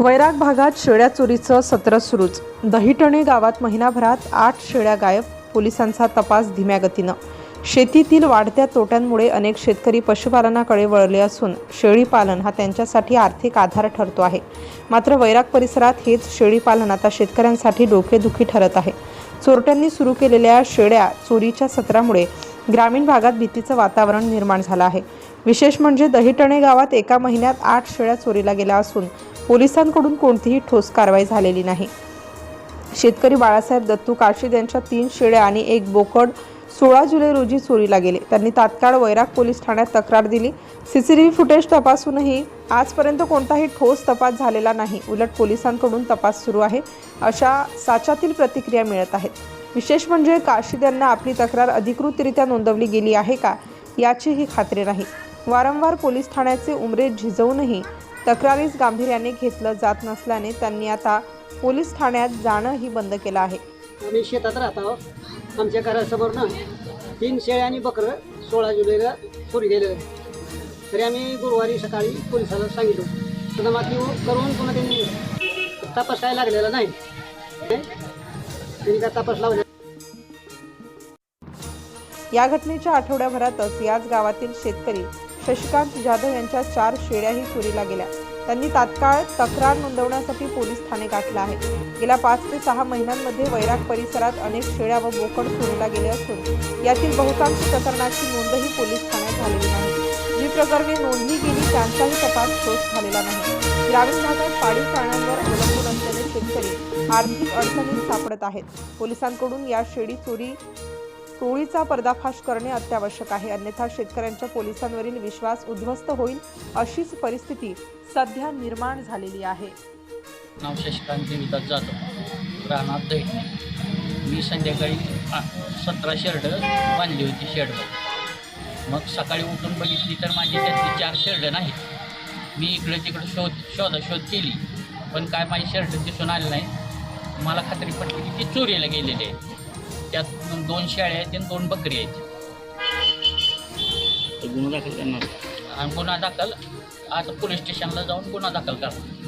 वैराग भागात शेळ्या चोरीचं सत्र सुरूच. दहिटणे गावात महिनाभरात आठ शेळ्या गायब पोलिसांचा तपास धीम्या गतीनं शेतीतील वाढत्या तोट्यांमुळे अनेक शेतकरी पशुपालनाकडे वळले असून शेळीपालन हा त्यांच्यासाठी आर्थिक आधार ठरतो आहे. मात्र वैराग परिसरात हेच शेळीपालन आता शेतकऱ्यांसाठी डोकेदुखी ठरत आहे. चोरट्यांनी सुरू केलेल्या शेळ्या चोरीच्या सत्रामुळे ग्रामीण भागात भीतीचं वातावरण निर्माण झालं आहे. विशेष म्हणजे दहिटणे गावात एका महिन्यात आठ शेळ्या चोरीला गेल्या असून पोलिसांकडून कोणतीही ठोस कारवाई झालेली नाही. शेतकरी बाळासाहेब दत्तू काशीद यांच्या तीन शेळ्या आणि एक बोकड सोळा जुलै रोजी चोरीला गेले. त्यांनी तात्काळ वैराग पोलीस ठाण्यात तक्रार दिली. सीसीटीव्ही फुटेज तपासूनही आजपर्यंत कोणताही ठोस तपास झालेला नाही. उलट पोलिसांकडून तपास सुरू आहे. अशा साच्यातील प्रतिक्रिया मिळत आहेत. विशेष म्हणजे काशीद यांना आपली तक्रार अधिकृतरित्या नोंदवली गेली आहे का? याचीही खात्री नाही. वारंवार पोलीस ठाण्याचे उमरे झिजवूनही तक्रारीस गांभीर्याने घेतलं जात नसल्याने त्यांनी आता पोलीस ठाण्यात जाणंही बंद केलं आहे. आम्ही शेतात राहतो. आमच्या घरासमोर ना तीन शेळ्या आणि बकरं सोळा जुलैला चोरी गेलं तरी आम्ही गुरुवारी सकाळी पोलिसाला सांगितलं पुन्हा माती करून पुन्हा त्यांनी तपास काय लागलेला नाही. त्यांनी काय तपास लावला? या घटनेच्या आठवड्याभरातच याच गावातील शेतकरी शशिकांत जाधव यांच्या चार शेळ्याही चोरीला गेल्या. त्यांनी तात्काळ तक्रार नोंदवण्यासाठी पोलीस ठाणे गाठलं आहे. गेल्या पाच ते सहा महिन्यांमध्ये वैराग परिसरात अनेक शेळ्या व बोकड चोरीला गेले असून यातील बहुतांश प्रकरणाची नोंदही पोलीस ठाण्यात झालेली नाही. जी प्रकरणे नोंदली गेली त्यांचाही तपास ठोस झालेला नाही. ग्रामीण भागात पाळीव प्राण्यांवर अवलंबून असलेले शेतकरी आर्थिक अडचणीत सापडत आहेत. पोलिसांकडून या शेळी चोरी टोळीचा पर्दाफाश करणे अत्यावश्यक आहे. अन्यथा शेतकऱ्यांच्या पोलिसांवरील विश्वास उद्ध्वस्त होईल अशीच परिस्थिती सध्या निर्माण झालेली आहे. नाव शशिकांत देविदास जाधव राहणार दैठणे मी संध्याकाळी सतरा शर्ट बांधली होती शेडवर मग सकाळी उठून बघितली तर माझी त्यातली चार शर्ट नाहीत. मी इकडे तिकडे शोध शोधाशोध केली. पण काय माझी शर्ट दिसून आले नाही. मला खात्री पडली की ती चोरीला गेलेली आहे. त्यात दोन शेळ्या आहेत आणि दोन बकरी आहेत. गुन्हा दाखल करणार. आणि गुन्हा दाखल. आता पोलीस स्टेशनला जाऊन गुन्हा दाखल करणार.